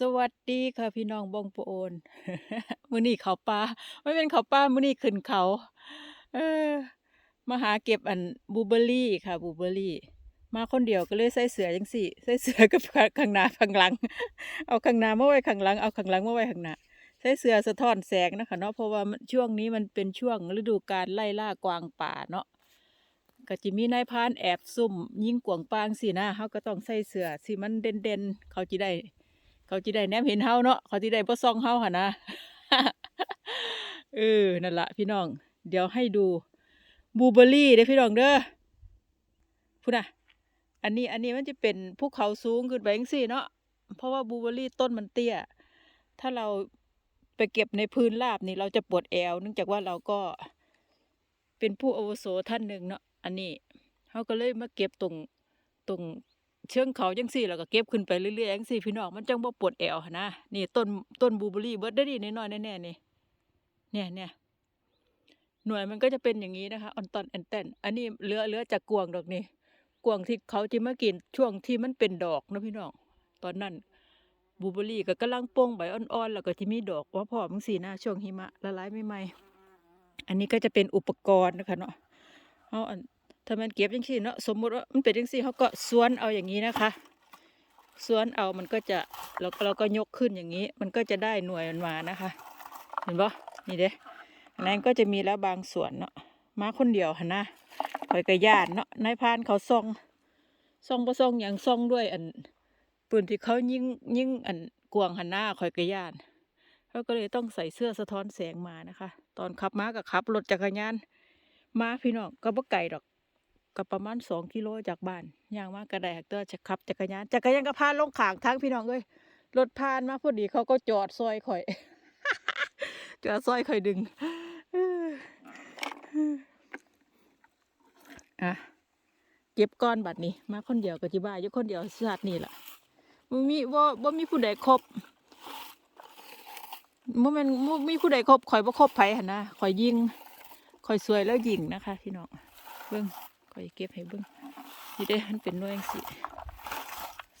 สวัสดีค่ะพี่น้องบองปะโอนมือนี้เขาป่าไม่เป็นเขาป่ามือนี้ขึ้นเขา เออมาหาเก็บอันบูเบอรี่ค่ะบูเบอรี่ มาคนเดียวก็เลยใส่เสื้อจังซี่ใส่เสื้อกับข้างหน้าข้างหลัง เอาข้างหน้ามาไว้ข้างหลังเอาข้างหลังมาไว้ข้างหน้าใส่เสื้อสะท้อนแสงนะคะเนาะเพราะว่าช่วงนี้มันเป็นช่วงฤดูกาลไล่ล่ากวางป่าเนาะก็จะมีนายพานแอบซุ่ม ยิงกวางปางสินะเฮาก็ต้องใส่เสื้อสิมันเด่นๆเขาจิได้ เขาจิได้แนมเห็นเฮาเนาะเขาจิได้บ่ซ่องเฮาหั่นนะเออนั่นละพี่น้อง เดี๋ยวให้ดูบูเบอรี่เด้พี่น้องเด้อพูดนะอันนี้อันนี้มันจะเป็นภูเขาสูงขึ้นไปจังซี่เนาะเพราะว่าบูเบอร์รี่ต้นมันเตี้ย ถ้าเราไปเก็บในพื้นราบนี่เราจะปวดแอวเนื่องจากว่าเราก็เป็นผู้อาวุโสท่านหนึ่งเนาะอันนี้เขาก็เลยมาเก็บตรงตรง เชิงเขาจังซี่แล้วก็เก็บขึ้นไปเรื่อยๆจังซี่พี่น้องมันจังบ่ปวดแอวนะนี่ต้นต้นบูเบอรี่เบิร์ดได้ดีน้อยๆแน่ๆนี่เนี่ยเนี่ยหน่วยมันก็จะเป็นอย่างนี้นะคะออนตอนแอนแตนอันนี้เลือเลือจากกวางดอกนี่กวางที่เขาจะมากินช่วงที่มันเป็นดอกนะพี่น้องตอนนั้นบูเบอรี่ก็กำลังโป่งใบอ่อนๆแล้วก็ที่มีดอกว่าพร้อมสีหน้าช่วงหิมะละลายใหม่ๆอันนี้ก็จะเป็นอุปกรณ์นะคะเนาะเอาอัน ถ้ามันเก็บจังซี่เนาะสมมุติว่ามันเป็นจังซี่เขาก็สวนเอาอย่างนี้นะคะสวนเอามันก็จะเราเราก็ยกขึ้นอย่างนี้ มันก็จะได้หน่วยมันมานะคะ เห็นปะนี่เด้อันนั้นก็จะมีแล้วบางส่วนเนาะมาคนเดียวหนะคอยกระยานเนาะนายพานเขาซ่องซ่องประซ่องอย่างซ่องด้วยอันปืนที่เขายิงยิงอันกวางหันหน้าคอยกระยานเขาก็เลยต้องใส่เสื้อสะท้อนแสงมานะคะ ตอนขับมากับขับรถจักรยานมาพี่น้องก็บ่ไกลดอก ก็ประมาณสองกิโลจากบ้านย่างมากระไดเตอจะขับจักรยานจักรยานก็พานลงขางทางพี่น้องเอ้ยรถพานมาพอดีเขาก็จอดซอยข่อยจอดซอยข่อยดึงอะเก็บก้อนบัดนี้ มาคนเดียวก็จิบ้าอยู่คนเดียวชาตินี่แหละบ่มีบ่บ่มีผู้ใดครบบ่แม่นบ่มีผู้ใดครบข่อยบ่ครบไผหั่นนะข่อยยิงข่อยสวยแล้วยิงนะคะ พี่น้องเบิ่ง ข่อยเก็บให้เบิ่งนี่เด้มันเป็นน่วยจังซี่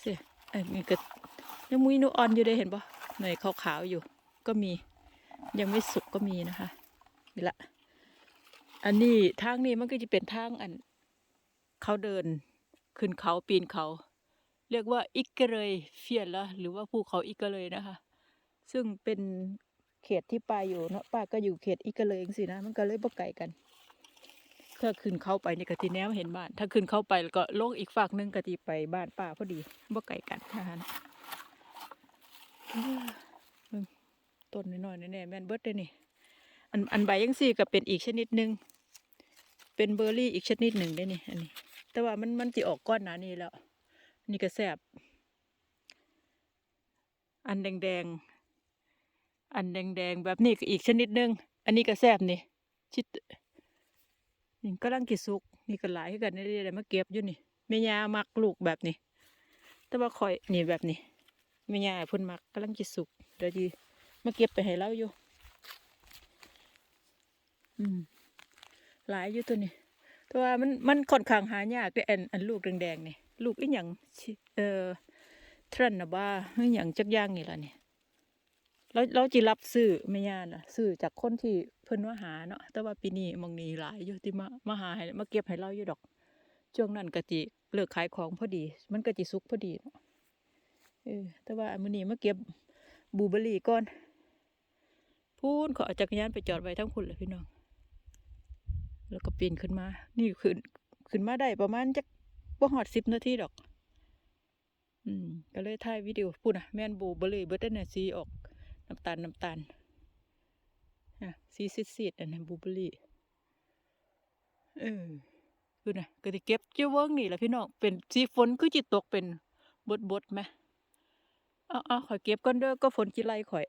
เสียเอ้ยมันก็ยังมุยนูอ่อนอยู่เด้เห็นบ่หน่วยขาวๆอยู่ ก็มี ยังไม่สุกก็มีนะคะนี่ละ อันนี้ทางนี้มันก็จะเป็นทางอัน เขาเดิน ขึ้นเขาปีนเขา เรียกว่าอิกเกเรยเฟียนละหรือว่าภูเขาอิกเกเรยนะคะ ซึ่งเป็นเขตที่ป้าอยู่เนาะป้าก็อยู่เขตอิกเกเรยเองสินะ มันก็เลยบ่ไกลกัน ถ้าขึ้นเข้าไปในกะทีแนวเห็นบ้าน ถ้าขึ้นเข้าไปก็โลงอีกฝั่งหนึงกะทีไปบ้านป้าพอดีบ่ไกลกันนะคะต้นน้อยๆแน่ๆแม่นเบิดเลยนี่ อันอันใบยังสี่ก็เป็นอีกชนิดหนึ่งเป็นเบอร์รี่อีกชนิดหนึ่งได้นี่อันนี้ แต่ว่ามันมันจะออกก้อนหนานี้แล้ว นี่ก็แซบอันแดงๆ อันแดงๆ แบบนี้ก็อีกชนิดหนึ่งอันนี้ก็แซบนี่ชิด นี่ก็ลังกิสุกนี่ก็หลายกันนี่ได้มาเก็บอยู่นี่แม่ยามักลูกแบบนี้แต่ว่าคอยนี่แบบนี้แม่ยาพุ่นมักกำลังกิสุกเดี๋ยวดีมาเก็บไปให้เราอยู่ อืมหลายอยู่ตัวนี้แต่ว่ามันมันค่อนข้างหายากเด้ออันอันลูกแดงๆนี่ลูกอีหยังเอ่อทรันนะบ้าอีหยังจักย่างนี่ล่ะนี่เราเราจิรับซื้อไม่ยานน่ะซื้อจากคนที่ เพิ่นมาหาเนาะแต่ว่าปีนี้มองนี้หลายอยู่ที่มามาหาให้มาเก็บให้เราอยู่ดอกช่วงนั้นก็จิเลิกขายของพอดี มันก็จิสุกพอดีเนาะเออแต่ว่ามื้อนี้มาเก็บบูเบอรี่ก่อนพูนขอจักรยานไปจอดไว้ทั้งพุ่นเลยพี่น้องแล้วก็ปีนขึ้นมา นี่ขึ้นขึ้นมาได้ประมาณจักบ่หอดสิบนาทีดอก อืม ก็เลยถ่ายวิดีโอพูดนะแม่นบูเบอร์รี่เบิร์ดเนี่ยสีออกน้ำตาลน้ำตาละสีสีดๆอันนั้นบูเบอร์รี่เออคือนะก็จะเก็บเจ้าเวิ้งนี่แหละพี่น้องเป็นสีฝนคือจิตตกเป็นบดบดๆไหมเอาเอาข่อยเก็บก่อนเด้อก็ฝนจิไลข่อย